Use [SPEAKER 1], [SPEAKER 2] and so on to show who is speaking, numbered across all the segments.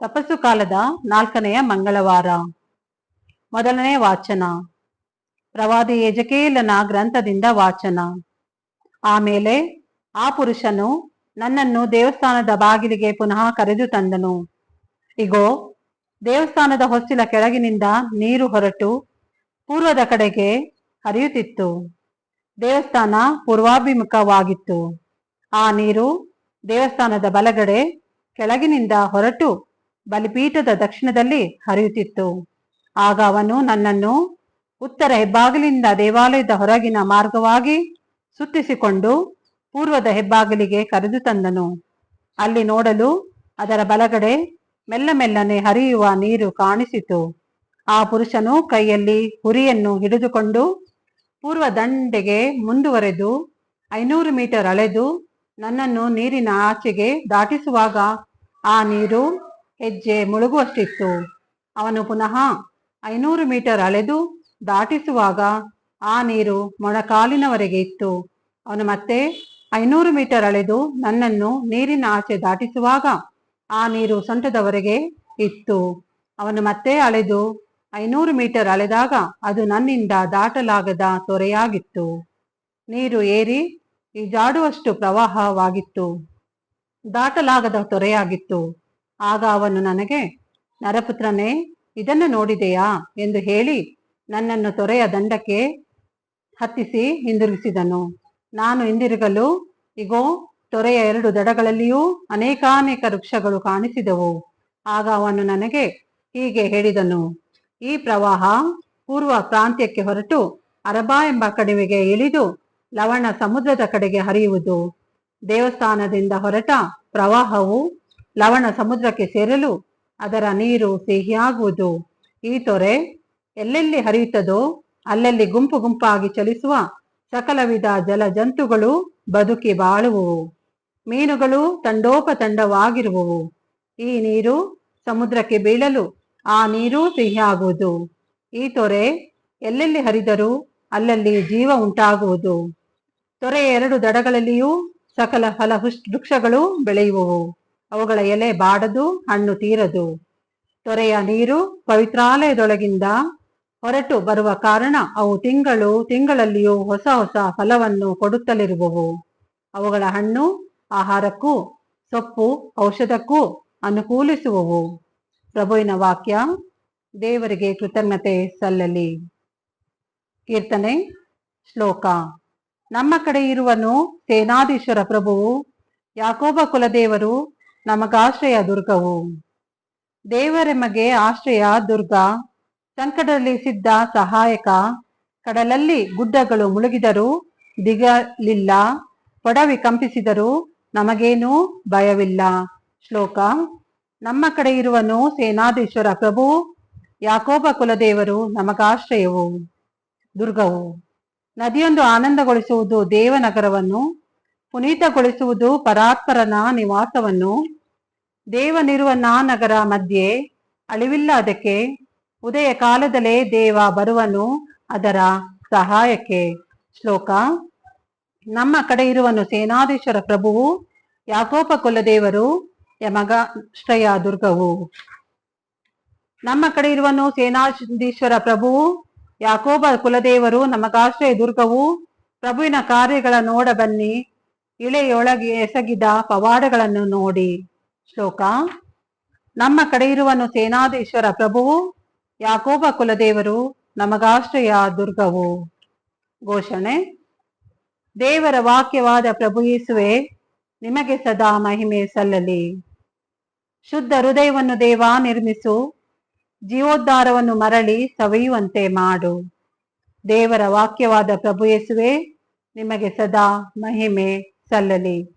[SPEAKER 1] ತಪಸ್ಸು ಕಾಲದ ನಾಲ್ಕನೆಯ ಮಂಗಳವಾರ. ಮೊದಲನೇ ವಾಚನ. ಪ್ರವಾದಿ ಯಜಕೇಲನ ಗ್ರಂಥದಿಂದ ವಾಚನ. ಆಮೇಲೆ ಆ ಪುರುಷನು ನನ್ನನ್ನು ದೇವಸ್ಥಾನದ ಬಾಗಿಲಿಗೆ ಪುನಃ ಕರೆದು ತಂದನು. ಇಗೋ, ದೇವಸ್ಥಾನದ ಹೊಸ್ತಿಲ ಕೆಳಗಿನಿಂದ ನೀರು ಹೊರಟು ಪೂರ್ವದ ಕಡೆಗೆ ಹರಿಯುತ್ತಿತ್ತು. ದೇವಸ್ಥಾನ ಪೂರ್ವಾಭಿಮುಖವಾಗಿತ್ತು. ಆ ನೀರು ದೇವಸ್ಥಾನದ ಬಲಗಡೆ ಕೆಳಗಿನಿಂದ ಹೊರಟು ಬಲಿಪೀಠದ ದಕ್ಷಿಣದಲ್ಲಿ ಹರಿಯುತ್ತಿತ್ತು. ಆಗ ಅವನು ನನ್ನನ್ನು ಉತ್ತರ ಹೆಬ್ಬಾಗಿಲಿಂದ ದೇವಾಲಯದ ಹೊರಗಿನ ಮಾರ್ಗವಾಗಿ ಸುತ್ತಿಸಿಕೊಂಡು ಪೂರ್ವದ ಹೆಬ್ಬಾಗಿಲಿಗೆ ಕರೆದು ತಂದನು. ಅಲ್ಲಿ ನೋಡಲು ಅದರ ಬಲಗಡೆ ಮೆಲ್ಲ ಮೆಲ್ಲನೆ ಹರಿಯುವ ನೀರು ಕಾಣಿಸಿತು. ಆ ಪುರುಷನು ಕೈಯಲ್ಲಿ ಹುರಿಯನ್ನು ಹಿಡಿದುಕೊಂಡು ಪೂರ್ವ ದಂಡೆಗೆ ಮುಂದುವರೆದು ಐನೂರು ಮೀಟರ್ ಅಳೆದು ನನ್ನನ್ನು ನೀರಿನ ಆಚೆಗೆ ದಾಟಿಸುವಾಗ ಆ ನೀರು ಹೆಜ್ಜೆ ಮುಳುಗುವಷ್ಟಿತ್ತು. ಅವನು ಪುನಃ ಐನೂರು ಮೀಟರ್ ಅಳೆದು ದಾಟಿಸುವಾಗ ಆ ನೀರು ಮೊಣಕಾಲಿನವರೆಗೆ ಇತ್ತು. ಅವನು ಮತ್ತೆ ಐನೂರು ಮೀಟರ್ ಅಳೆದು ನನ್ನನ್ನು ನೀರಿನ ಆಚೆ ದಾಟಿಸುವಾಗ ಆ ನೀರು ಸೊಂಟದವರೆಗೆ ಇತ್ತು. ಅವನು ಮತ್ತೆ ಅಳೆದು ಐನೂರು ಮೀಟರ್ ಅಳೆದಾಗ ಅದು ನನ್ನಿಂದ ದಾಟಲಾಗದ ತೊರೆಯಾಗಿತ್ತು. ನೀರು ಏರಿ ಈಜಾಡುವಷ್ಟು ಪ್ರವಾಹವಾಗಿತ್ತು. ದಾಟಲಾಗದ ತೊರೆಯಾಗಿತ್ತು. ಆಗ ಅವನು ನನಗೆ, ನರಪುತ್ರನೇ, ಇದನ್ನು ನೋಡಿದೆಯಾ ಎಂದು ಹೇಳಿ ನನ್ನನ್ನು ತೊರೆಯ ದಂಡಕ್ಕೆ ಹತ್ತಿಸಿ ಹಿಂದಿರುಗಿಸಿದನು. ನಾನು ಹಿಂದಿರುಗಲು, ಇಗೋ, ತೊರೆಯ ಎರಡು ದಡಗಳಲ್ಲಿಯೂ ಅನೇಕಾನೇಕ ವೃಕ್ಷಗಳು ಕಾಣಿಸಿದವು. ಆಗ ಅವನು ನನಗೆ ಹೀಗೆ ಹೇಳಿದನು, ಈ ಪ್ರವಾಹ ಪೂರ್ವ ಪ್ರಾಂತ್ಯಕ್ಕೆ ಹೊರಟು ಅರಬಾ ಎಂಬ ಕಣಿವೆಗೆ ಇಳಿದು ಲವಣ ಸಮುದ್ರದ ಕಡೆಗೆ ಹರಿಯುವುದು. ದೇವಸ್ಥಾನದಿಂದ ಹೊರಟ ಪ್ರವಾಹವು ಲವಣ ಸಮುದ್ರಕ್ಕೆ ಸೇರಲು ಅದರ ನೀರು ಸಿಹಿಯಾಗುವುದು. ಈ ತೊರೆ ಎಲ್ಲೆಲ್ಲಿ ಹರಿಯುತ್ತದೋ ಅಲ್ಲಲ್ಲಿ ಗುಂಪು ಗುಂಪಾಗಿ ಚಲಿಸುವ ಸಕಲ ವಿಧ ಜಲ ಜಂತುಗಳು ಬದುಕಿ ಬಾಳುವುವು. ಮೀನುಗಳು ತಂಡೋಪತಂಡವಾಗಿರುವವು. ಈ ನೀರು ಸಮುದ್ರಕ್ಕೆ ಬೀಳಲು ಆ ನೀರು ಸಿಹಿಯಾಗುವುದು. ಈ ತೊರೆ ಎಲ್ಲೆಲ್ಲಿ ಹರಿದರೂ ಅಲ್ಲಲ್ಲಿ ಜೀವ ಉಂಟಾಗುವುದು. ತೊರೆಯ ಎರಡು ದಡಗಳಲ್ಲಿಯೂ ಸಕಲ ಫಲ ವೃಕ್ಷಗಳು ಬೆಳೆಯುವವು. ಅವುಗಳ ಎಲೆ ಬಾಡದು, ಹಣ್ಣು ತೀರದು. ತೊರೆಯ ನೀರು ಪವಿತ್ರಾಲಯದೊಳಗಿಂದ ಹೊರಟು ಬರುವ ಕಾರಣ ಅವು ತಿಂಗಳು ತಿಂಗಳಲ್ಲಿಯೂ ಹೊಸ ಹೊಸ ಫಲವನ್ನು ಕೊಡುತ್ತಲಿರುವವು. ಅವುಗಳ ಹಣ್ಣು ಆಹಾರಕ್ಕೂ, ಸೊಪ್ಪು ಔಷಧಕ್ಕೂ ಅನುಕೂಲಿಸುವವು. ಪ್ರಭುವಿನ ವಾಕ್ಯ, ದೇವರಿಗೆ ಕೃತಜ್ಞತೆ ಸಲ್ಲಲಿ. ಕೀರ್ತನೆ, ಶ್ಲೋಕ. ನಮ್ಮ ಕಡೆ ಇರುವನು ಸೇನಾಧೀಶ್ವರ ಪ್ರಭುವು, ಯಾಕೋಬ ಕುಲದೇವರು ನಮಗಾಶ್ರಯ ದುರ್ಗವು. ದೇವರೆಮಗೆ ಆಶ್ರಯ ದುರ್ಗ. ಸಂಕಟದಲ್ಲಿ ಸಿದ್ಧ ಸಹಾಯಕ. ಕಡಲಲ್ಲಿ ಗುಡ್ಡಗಳು ಮುಳುಗಿದರೂ ದಿಗಲಿಲ್ಲ. ಪಡವಿ ಕಂಪಿಸಿದರೂ ನಮಗೇನೂ ಭಯವಿಲ್ಲ. ಶ್ಲೋಕ. ನಮ್ಮ ಕಡೆ ಇರುವನು ಸೇನಾಧೀಶ್ವರ ಪ್ರಭು. ಯಾಕೋಬ ಕುಲದೇವರು ನಮಗಾಶ್ರಯವು. ದುರ್ಗವು. ನದಿಯೊಂದು ಆನಂದಗೊಳಿಸುವುದು ದೇವನಗರವನ್ನು. ಪುನೀತಗೊಳಿಸುವುದು ಪರಾತ್ಪರನ ನಿವಾಸವನ್ನು ದೇವನಿರುವ ಮಧ್ಯೆ ಅಳಿವಿಲ್ಲ ಅದಕ್ಕೆ. ಉದಯ ಕಾಲದಲ್ಲೇ ದೇವ ಬರುವನು ಅದರ ಸಹಾಯಕ್ಕೆ. ಶ್ಲೋಕ. ನಮ್ಮ ಕಡೆ ಇರುವನು ಸೇನಾಧೀಶ್ವರ ಪ್ರಭುವು ಯಾಕೋಪ ಕುಲದೇವರು ಯಮಗಾಶ್ರಯ ದುರ್ಗವು. ನಮ್ಮ ಕಡೆ ಇರುವನು ಸೇನಾಧೀಶ್ವರ ಪ್ರಭುವು ಯಾಕೋಬ ಕುಲದೇವರು ನಮಗಾಶ್ರಯ ದುರ್ಗವು. ಪ್ರಭುವಿನ ಕಾರ್ಯಗಳ ನೋಡ ಬನ್ನಿ. ಇಳೆಯೊಳಗೆ ಎಸಗಿದ ಪವಾಡಗಳನ್ನು ನೋಡಿ. ಶ್ಲೋಕ, ನಮ್ಮ ಕಡೆ ಇರುವನು ಸೇನಾಧೀಶ್ವರ ಪ್ರಭುವು ಯಾಕೋಬ ಕುಲದೇವರು ನಮಗಾಶ್ರಯ ದುರ್ಗವು. ಘೋಷಣೆ, ದೇವರ ವಾಕ್ಯವಾದ ಪ್ರಭು ಯೇಸುವೆ, ನಿಮಗೆ ಸದಾ ಮಹಿಮೆ ಸಲ್ಲಲಿ. ಶುದ್ಧ ಹೃದಯವನ್ನು ದೇವ ನಿರ್ಮಿಸು, ಜೀವೋದ್ಧಾರವನ್ನು ಮರಳಿ ಸವೆಯುವಂತೆ ಮಾಡು. ದೇವರ ವಾಕ್ಯವಾದ ಪ್ರಭು ಯೇಸುವೆ, ನಿಮಗೆ ಸದಾ ಮಹಿಮೆ ಸಲ್ಲಲಿ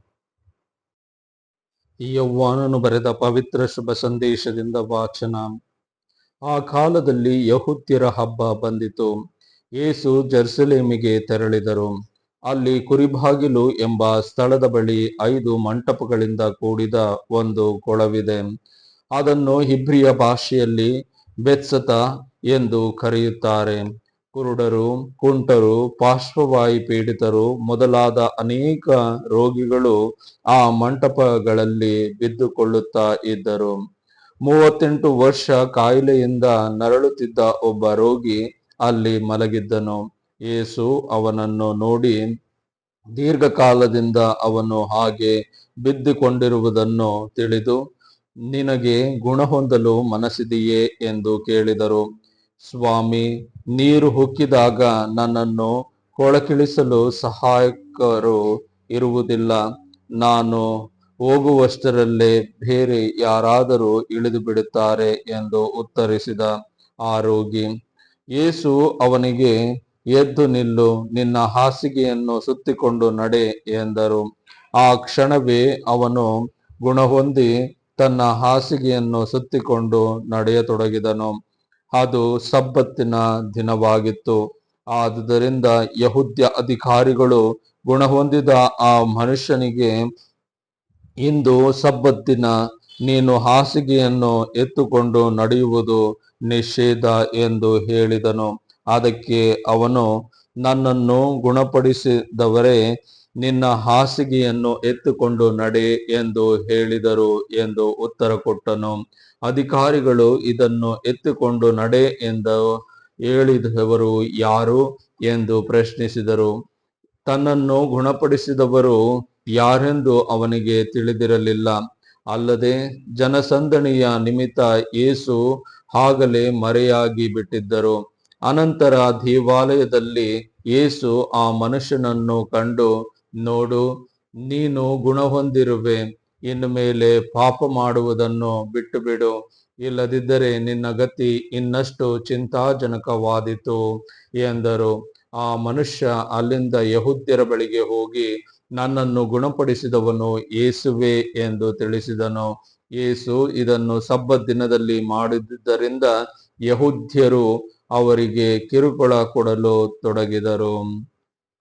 [SPEAKER 2] ಯೌವ್ವಾನನು ಬರೆದ ಪವಿತ್ರ ಶುಭ ಸಂದೇಶದಿಂದ ವಾಚನ. ಆ ಕಾಲದಲ್ಲಿ ಯಹುದ್ಯರ ಹಬ್ಬ ಬಂದಿತು. ಯೇಸು ಜರ್ಸಲೇಮಿಗೆ ತೆರಳಿದರು. ಅಲ್ಲಿ ಕುರಿಬಾಗಿಲು ಎಂಬ ಸ್ಥಳದ ಬಳಿ ಐದು ಮಂಟಪಗಳಿಂದ ಕೂಡಿದ ಒಂದು ಕೊಳವಿದೆ. ಅದನ್ನು ಹಿಬ್ರಿಯ ಭಾಷೆಯಲ್ಲಿ ಬೆತ್ಸತ ಎಂದು ಕರೆಯುತ್ತಾರೆ. ಕುರುಡರು, ಕುಂಟರು, ಪಾರ್ಶ್ವವಾಯು ಪೀಡಿತರು ಮೊದಲಾದ ಅನೇಕ ರೋಗಿಗಳು ಆ ಮಂಟಪಗಳಲ್ಲಿ ಬಿದ್ದುಕೊಳ್ಳುತ್ತಾ ಇದ್ದರು. ಮೂವತ್ತೆಂಟು ವರ್ಷ ಕಾಯಿಲೆಯಿಂದ ನರಳುತ್ತಿದ್ದ ಒಬ್ಬ ರೋಗಿ ಅಲ್ಲಿ ಮಲಗಿದ್ದನು. ಯೇಸು ಅವನನ್ನು ನೋಡಿ ದೀರ್ಘಕಾಲದಿಂದ ಅವನು ಹಾಗೆ ಬಿದ್ದುಕೊಂಡಿರುವುದನ್ನು ತಿಳಿದು, ನಿನಗೆ ಗುಣ ಹೊಂದಲು ಮನಸ್ಸಿದೆಯೇ? ಎಂದು ಕೇಳಿದರು. ಸ್ವಾಮಿ, ನೀರು ಹುಕ್ಕಿದಾಗ ನನ್ನನ್ನು ಕೊಳಕಿಳಿಸಲು ಸಹಾಯಕರು ಇರುವುದಿಲ್ಲ. ನಾನು ಹೋಗುವಷ್ಟರಲ್ಲೇ ಬೇರೆ ಯಾರಾದರೂ ಇಳಿದು ಬಿಡುತ್ತಾರೆ ಎಂದು ಉತ್ತರಿಸಿದ ಆರೋಗಿ ಏಸು ಅವನಿಗೆ, ಎದ್ದು ನಿಲ್ಲು, ನಿನ್ನ ಹಾಸಿಗೆಯನ್ನು ಸುತ್ತಿಕೊಂಡು ನಡೆ ಎಂದರು. ಆ ಕ್ಷಣವೇ ಅವನು ಗುಣಹೊಂದಿ ತನ್ನ ಹಾಸಿಗೆಯನ್ನು ಸುತ್ತಿಕೊಂಡು ನಡೆಯತೊಡಗಿದನು. ಅದು ಸಬ್ಬತ್ತಿನ ದಿನವಾಗಿತ್ತು. ಆದುದರಿಂದ ಯಹುದ್ಯ ಅಧಿಕಾರಿಗಳು ಗುಣ ಹೊಂದಿದ ಆ ಮನುಷ್ಯನಿಗೆ, ಇಂದು ಸಬ್ಬತ್ತಿನ ನೀನು ಹಾಸಿಗೆಯನ್ನು ಎತ್ತುಕೊಂಡು ನಡೆಯುವುದು ನಿಷೇಧ ಎಂದು ಹೇಳಿದನು. ಅದಕ್ಕೆ ಅವನು, ನನ್ನನ್ನು ಗುಣಪಡಿಸಿದವರೇ ನಿನ್ನ ಹಾಸಿಗೆಯನ್ನು ಎತ್ತುಕೊಂಡು ನಡೆ ಎಂದು ಹೇಳಿದರು ಎಂದು ಉತ್ತರ ಕೊಟ್ಟನು. ಅಧಿಕಾರಿಗಳು ಇದನ್ನು ಎತ್ತುಕೊಂಡು ನಡೆ ಎಂದು ಹೇಳಿದವರು ಯಾರು ಎಂದು ಪ್ರಶ್ನಿಸಿದರು. ತನ್ನನ್ನು ಗುಣಪಡಿಸಿದವರು ಯಾರೆಂದು ಅವನಿಗೆ ತಿಳಿದಿರಲಿಲ್ಲ. ಅಲ್ಲದೆ ಜನಸಂದಣಿಯ ನಿಮಿತ್ತ ಏಸು ಆಗಲೇ ಮರೆಯಾಗಿ ಬಿಟ್ಟಿದ್ದರು. ಅನಂತರ ದೇವಾಲಯದಲ್ಲಿ ಏಸು ಆ ಮನುಷ್ಯನನ್ನು ಕಂಡು ನೋಡು, ನೀನು ಗುಣ ಹೊಂದಿರುವೆ ಇನ್ನು ಮೇಲೆ ಪಾಪ ಮಾಡುವುದನ್ನು ಬಿಟ್ಟು ಬಿಡು ಇಲ್ಲದಿದ್ದರೆ ನಿನ್ನ ಗತಿ ಇನ್ನಷ್ಟು ಚಿಂತಾಜನಕವಾದಿತು ಎಂದರು. ಆ ಮನುಷ್ಯ ಅಲ್ಲಿಂದ ಯಹುದ್ಯರ ಬಳಿಗೆ ಹೋಗಿ, ನನ್ನನ್ನು ಗುಣಪಡಿಸಿದವನು ಏಸುವೆ ಎಂದು ತಿಳಿಸಿದನು. ಏಸು ಇದನ್ನು ಸಬ್ಬ ದಿನದಲ್ಲಿ ಮಾಡಿದ್ದರಿಂದ ಯಹುದ್ಯರು ಅವರಿಗೆ ಕಿರುಕುಳ ಕೊಡಲು ತೊಡಗಿದರು.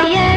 [SPEAKER 2] yeah.